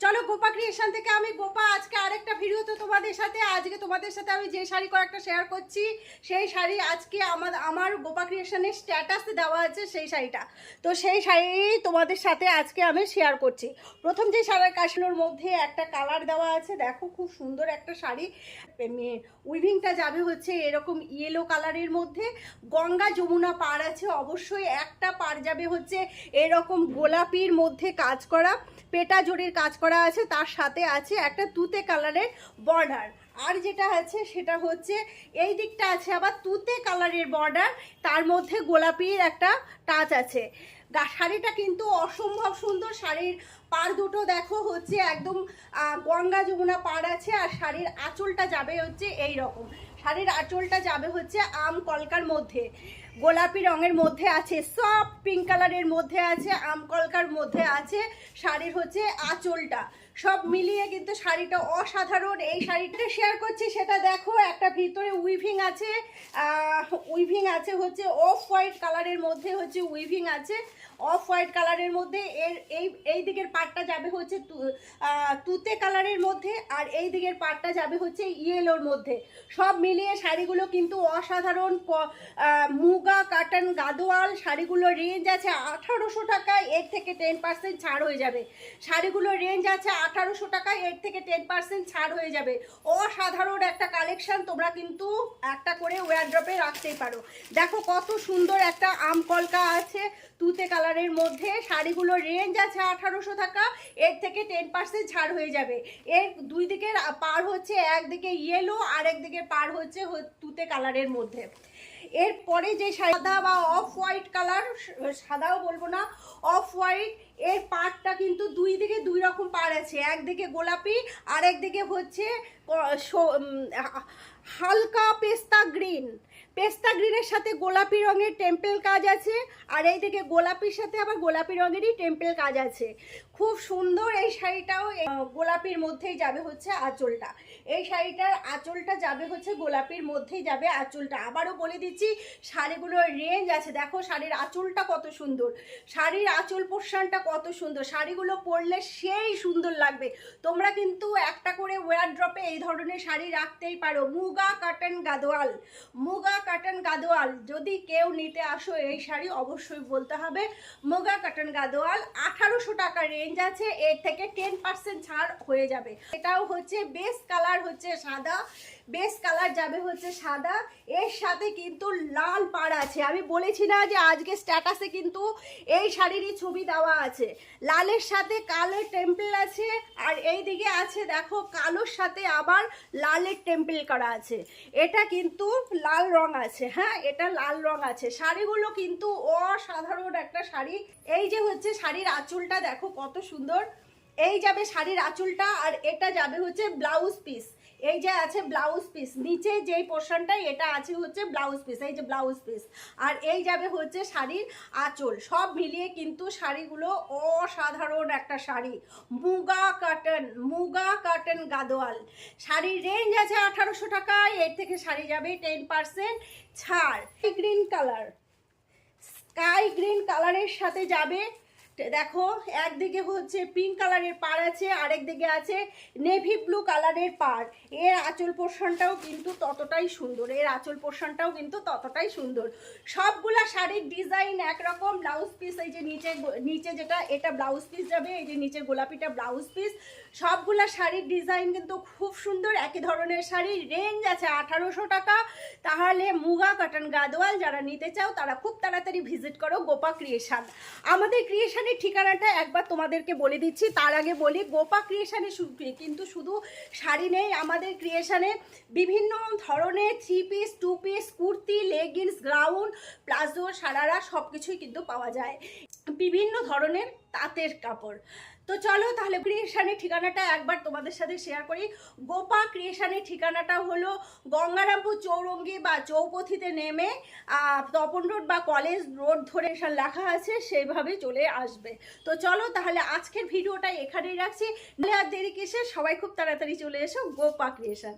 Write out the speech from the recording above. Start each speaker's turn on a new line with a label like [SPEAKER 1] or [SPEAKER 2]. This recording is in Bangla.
[SPEAKER 1] চলো গোপা ক্রিয়েশন থেকে আমি গোপা, আজকে আরেকটা ভিডিও তো তোমাদের সাথে। আজকে তোমাদের সাথে আমি যে শাড়ি কয়েকটা শেয়ার করছি, সেই শাড়ি আজকে আমার আমার গোপা ক্রিয়েশনের স্ট্যাটাস দেওয়া আছে সেই শাড়িটা। তো সেই শাড়ি তোমাদের সাথে আজকে আমি শেয়ার করছি। প্রথম যে শাড়ির কাশলোর মধ্যে একটা কালার দেওয়া আছে। দেখো খুব সুন্দর একটা শাড়ি। উইভিংটা যাবে হচ্ছে এরকম ইয়েলো কালারের মধ্যে। গঙ্গা যমুনা পার আছে, অবশ্যই একটা পার যাবে হচ্ছে এরকম গোলাপির মধ্যে কাজ করা। পেটা জরির কাজ করা। আছে, তার সাথে আছে একটা তুতে কালারের বর্ডার। আর যেটা আছে সেটা হচ্ছে এই দিকটা আছে আবার তুতে কালারের বর্ডার, তার মধ্যে গোলাপির একটা টাচ আছে। শাড়িটা কিন্তু অসম্ভব সুন্দর, শাড়ির পার দুটো দেখো হচ্ছে একদম গঙ্গা যমুনা পার আছে আর শাড়ির আঁচলটা যাবে হচ্ছে এই রকম শাড়ির আঁচলটা যাবে হচ্ছে আম কলকার মধ্যে। গোলাপি রঙের মধ্যে আছে, সব পিঙ্ক কালারের মধ্যে আছে আমকলকার মধ্যে আছে, শাড়ির হচ্ছে আঁচলটা। সব মিলিয়ে কিন্তু শাড়িটা অসাধারণ। এই শাড়িটা শেয়ার করছি, সেটা দেখো, একটা ভিতরে উইভিং আছে উইভিং আছে হচ্ছে অফ হোয়াইট কালারের মধ্যে হচ্ছে উইভিং আছে। অফ হোয়াইট কালারের মধ্যে এর, এই এই দিকের পাটটা যাবে হচ্ছে তুতে কালারের মধ্যে আর এই দিকের পাটটা যাবে হচ্ছে ইয়েলোর মধ্যে। সব মিলিয়ে শাড়িগুলো কিন্তু অসাধারণ মুগা কাটন গাদোয়াল শাড়িগুলোর রেঞ্জ আছে আঠারোশো টাকায়, এর থেকে টেন পার্সেন্ট ছাড় হয়ে যাবে। শাড়িগুলোর রেঞ্জ আছে আঠারোশো টাকায় এর থেকে টেন পার্সেন্ট ছাড় হয়ে যাবে। অসাধারণ একটা কালেকশন তোমরা কিন্তু একটা করে ওয়ারড্রপে রাখতেই পারো। দেখো কত সুন্দর একটা আম কলকা আছে, তুতে কালারের মধ্যে। শাড়িগুলোর রেঞ্জ আছে আঠারোশো টাকা, এর থেকে টেন পার্সেন্ট ছাড় হয়ে যাবে। এর দুই দিকের পার হচ্ছে একদিকে ইয়েলো আর একদিকে পার হচ্ছে তুতে কালারের মধ্যে। এরপরে যে সাদা বা অফ হোয়াইট কালার সাদাও বলব না অফ হোয়াইট এর পাড়টা কিন্তু দুই দিকে দুই রকম পাড় আছে। একদিকে গোলাপি, আর একদিকে হচ্ছে হালকা পেস্তা গ্রিন। পেস্তা গ্রিনের সাথে গোলাপি রঙের টেম্পেল কাজ আছে, আর এইদিকে গোলাপির সাথে আবার গোলাপি রঙেরই টেম্পেল কাজ আছে। খুব সুন্দর এই শাড়িটাও গোলাপির মধ্যেই যাবে হচ্ছে আঁচলটা। এই শাড়িটার আঁচলটা যাবে হচ্ছে গোলাপির মধ্যেই যাবে আঁচলটা। আবারও বলে দিচ্ছি, শাড়িগুলোর রেঞ্জ আছে। দেখো শাড়ির আঁচলটা কত সুন্দর। শাড়ির আঁচল পোর্শনটা কত সুন্দর। শাড়িগুলো পরলে সেই সুন্দর লাগবে। তোমরা কিন্তু একটা করে ওয়ার ড্রপে এই ধরনের শাড়ি রাখতেই পারো। মুগা কাটন গাদোয়াল। মুগা কাটন গাদোয়াল। যদি কেউ নিতে আসো এই শাড়ি, অবশ্যই বলতে হবে, মুগা কাটন গাদোয়াল আঠারোশো টাকা রেঞ্জ আছে, এর থেকে টেন পার্সেন্ট ছাড় হয়ে যাবে। এটাও হচ্ছে বেস্ট কালার হচ্ছে সাদা। বেস্ট কালার যাবে হচ্ছে সাদা। এর সাথে কিন্তু লাল পাড় আছে। আমি বলেছি না যে আজকে স্ট্যাটাসে কিন্তু এই শাড়িরই ছবি দেওয়া আছে। লালের সাথে কালো টেম্পল আছে, আর এই দিকে আছে দেখো, কালোর সাথে আবার লালের টেম্পল করা আছে। এটা কিন্তু লাল রং আছে হ্যাঁ? এটা লাল রং আছে। শাড়িগুলো কিন্তু অসাধারণ একটা শাড়ি। এই যে হচ্ছে শাড়ির আঁচলটা, দেখো কত সুন্দর। এই যাবে শাড়ির আঁচলটা আর এটা যাবে হচ্ছে ব্লাউজ পিস এই যে আছে ব্লাউজ পিস নিচে যেই পোর্শনটা এটা আছে হচ্ছে ব্লাউজ পিস এই যে ব্লাউজ পিস আর এই যাবে হচ্ছে শাড়ির আঁচল। সব মিলিয়ে কিন্তু শাড়িগুলো অসাধারণ একটা sari. Muga cotton Muga cotton Gadwal. শাড়ির রেঞ্জ আছে আঠারোশো টাকা। এর থেকে শাড়ি যাবে টেন পার্সেন্ট ছাড়। গ্রিন কালার স্কাই গ্রিন কালারের সাথে যাবে দেখো, একদিকে হচ্ছে পিঙ্ক কালারের পার আছে, আরেক দিকে আছে নেভি ব্লু কালারের পার এর আঁচল পোর্শনটাও কিন্তু ততটাই সুন্দর, এর আঁচল পোর্শনটাও কিন্তু ততটাই সুন্দর। সবগুলা শাড়ির ডিজাইন একরকম ব্লাউজ পিস এই যে নিচে নিচে যেটা, এটা ব্লাউজ পিস যাবে, এই যে নিচের গোলাপিটা ব্লাউজ পিস সবগুলা শাড়ির ডিজাইন কিন্তু খুব সুন্দর, একই ধরনের শাড়ি রেঞ্জ আছে আঠারোশো টাকা। তাহলে মুগা কটন গাদোয়াল যারা নিতে চাও, তারা খুব তাড়াতাড়ি ভিজিট করো গোপা ক্রিয়েশন আমাদের ক্রিয়েশনের ঠিকানাটা একবার তোমাদেরকে বলে দিচ্ছি। তার আগে বলি, গোপা ক্রিয়েশানে কিন্তু শুধু শাড়ি নেই, আমাদের ক্রিয়েশানে বিভিন্ন ধরনের three piece two piece kurti gown palazzo sharara সব কিছুই কিন্তু পাওয়া যায়। বিভিন্ন ধরনের তাঁতের কাপড়। তো চলো তাহলে ক্রিয়েশনের ঠিকানাটা একবার তোমাদের সাথে শেয়ার করি। গোপা ক্রিয়েশনের ঠিকানাটা হলো গঙ্গারামপুর চৌরঙ্গি বা চৌপথিতে নেমে তপন রোড বা কলেজ রোড ধরে লেখা আছে, সেইভাবে চলে আসবে। তো চলো তাহলে আজকের ভিডিওটা এখানেই রাখছি। আর দেরি কিসে সবাই খুব তাড়াতাড়ি চলে এসো গোপা ক্রিয়েশন